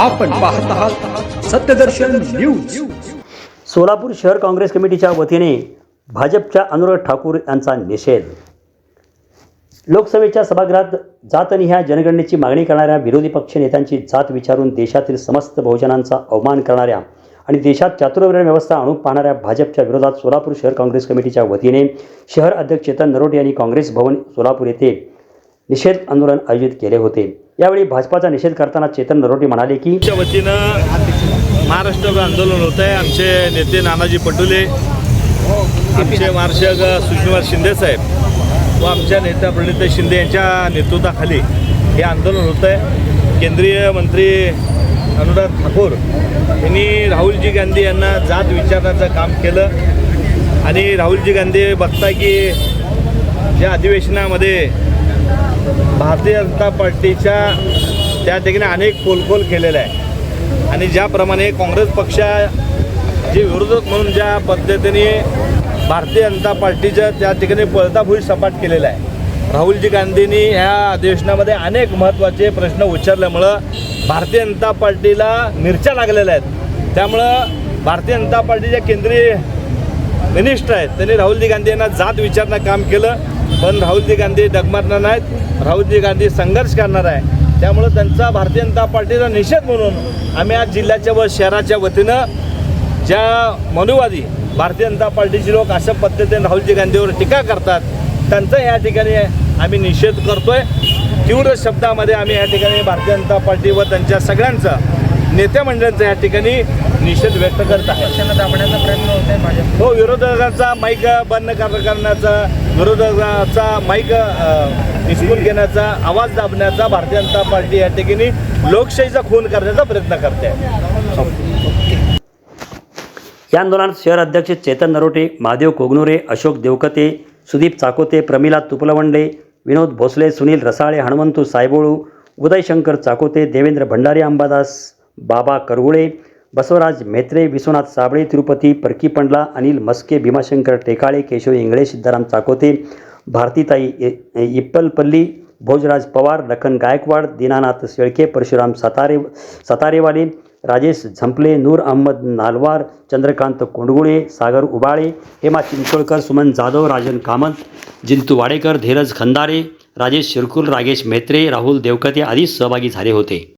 आपण पाहत आहात सत्यदर्शन न्यूज. सोलापूर शहर काँग्रेस कमिटीच्या वतीने भाजपच्या अनुराग ठाकूर यांचा निषेध. लोकसभेच्या सभागृहात जातनिहाय जनगणनेची मागणी करणाऱ्या विरोधी पक्ष नेत्यांची जात विचारून देशातील समस्त बहुजनांचा अवमान करणाऱ्या आणि देशात चातुर्वर्ण व्यवस्था आणून पाहणाऱ्या भाजपच्या विरोधात सोलापूर शहर काँग्रेस कमिटीच्या वतीने शहर अध्यक्ष चेतन नरोटे यांनी काँग्रेस भवन सोलापूर येथे निषेध आंदोलन आयोजित केले होते. यावेळी भाजपाचा निषेध करताना चेतन नरोटी म्हणाले की वतीनं महाराष्ट्र आंदोलन होत आहे. आमचे नेते नानाजी पटोले आमचे मार्शक सुशीलकुमार शिंदे साहेब व आमच्या नेत्या प्रणित शिंदे यांच्या नेतृत्वाखाली हे आंदोलन होत आहे. केंद्रीय मंत्री अनुराग ठाकूर यांनी राहुलजी गांधी यांना जात विचारण्याचं काम केलं. आणि राहुलजी गांधी बघताय की या अधिवेशनामध्ये भारतीय जनता पार्टीच्या त्या ठिकाणी अनेक खोलखोल केलेल्या आहे. आणि ज्याप्रमाणे काँग्रेस पक्षा जे विरोधक म्हणून ज्या पद्धतीने भारतीय जनता पार्टीच्या त्या ठिकाणी पळताभुई सपाट केलेला आहे. राहुलजी गांधींनी ह्या अधिवेशनामध्ये अनेक महत्त्वाचे प्रश्न उच्चारल्यामुळं भारतीय जनता पार्टीला मिरच्या लागलेल्या आहेत. त्यामुळं भारतीय जनता पार्टीच्या केंद्रीय मिनिस्टर आहेत. त्यांनी राहुलजी गांधी यांना जात विचारणं काम केलं. पण राहुलजी गांधी डगमरणार नाहीत. राहुलजी गांधी संघर्ष करणार आहे. त्यामुळं त्यांचा भारतीय जनता पार्टीचा निषेध म्हणून आम्ही आज जिल्ह्याच्या व शहराच्या वतीनं ज्या मनुवादी भारतीय जनता पार्टीचे लोक अशा पद्धतीने राहुलजी गांधीवर टीका करतात त्यांचा या ठिकाणी आम्ही निषेध करतोय. तीव्र शब्दामध्ये आम्ही या ठिकाणी भारतीय जनता पार्टी व त्यांच्या सगळ्यांचा नेत्या मंडळांचा या ठिकाणी निषेध व्यक्त करत आहे दाबण्याचा प्रयत्न होत आहे भाजप हो विरोधकांचा माईक बंद कर- करण्याचा विरोधकाचा माईक निसकून घेण्याचा आवाज दाबण्याचा भारतीय जनता पार्टी या ठिकाणी लोकशाहीचा खून करण्याचा प्रयत्न करते. आहे या आंदोलनात शहर अध्यक्ष चेतन नरोटे महादेव कोगनुरे अशोक देवकते सुदीप चाकोते प्रमिला तुपलवंडे विनोद भोसले सुनील रसाळे हनुमंतू सायबोळू उदयशंकर चाकोते देवेंद्र भंडारी अंबादास बाबा करगुळे बसवराज म्हेत्रे विश्वनाथ साबळे तिरुपती परकी पंडला अनिल मस्के भीमाशंकर टेकाळे केशव इंगळे सिद्धाराम चाकोते भारतीताई इ- इप्पलपल्ली भोजराज पवार लखन गायकवाड दीनानाथ शेळके परशुराम सातारे सातारेवाले राजेश झंपले नूर अहमद नालवार चंद्रकांत कोंडगुळे सागर उबाळे हेमा चिंचोळकर सुमन जाधव राजन कामत जिंतू वाडेकर धीरज खंदारे राजेश शिरकुल रागेश मेत्रे राहुल देवकते आदी सहभागी झाले होते.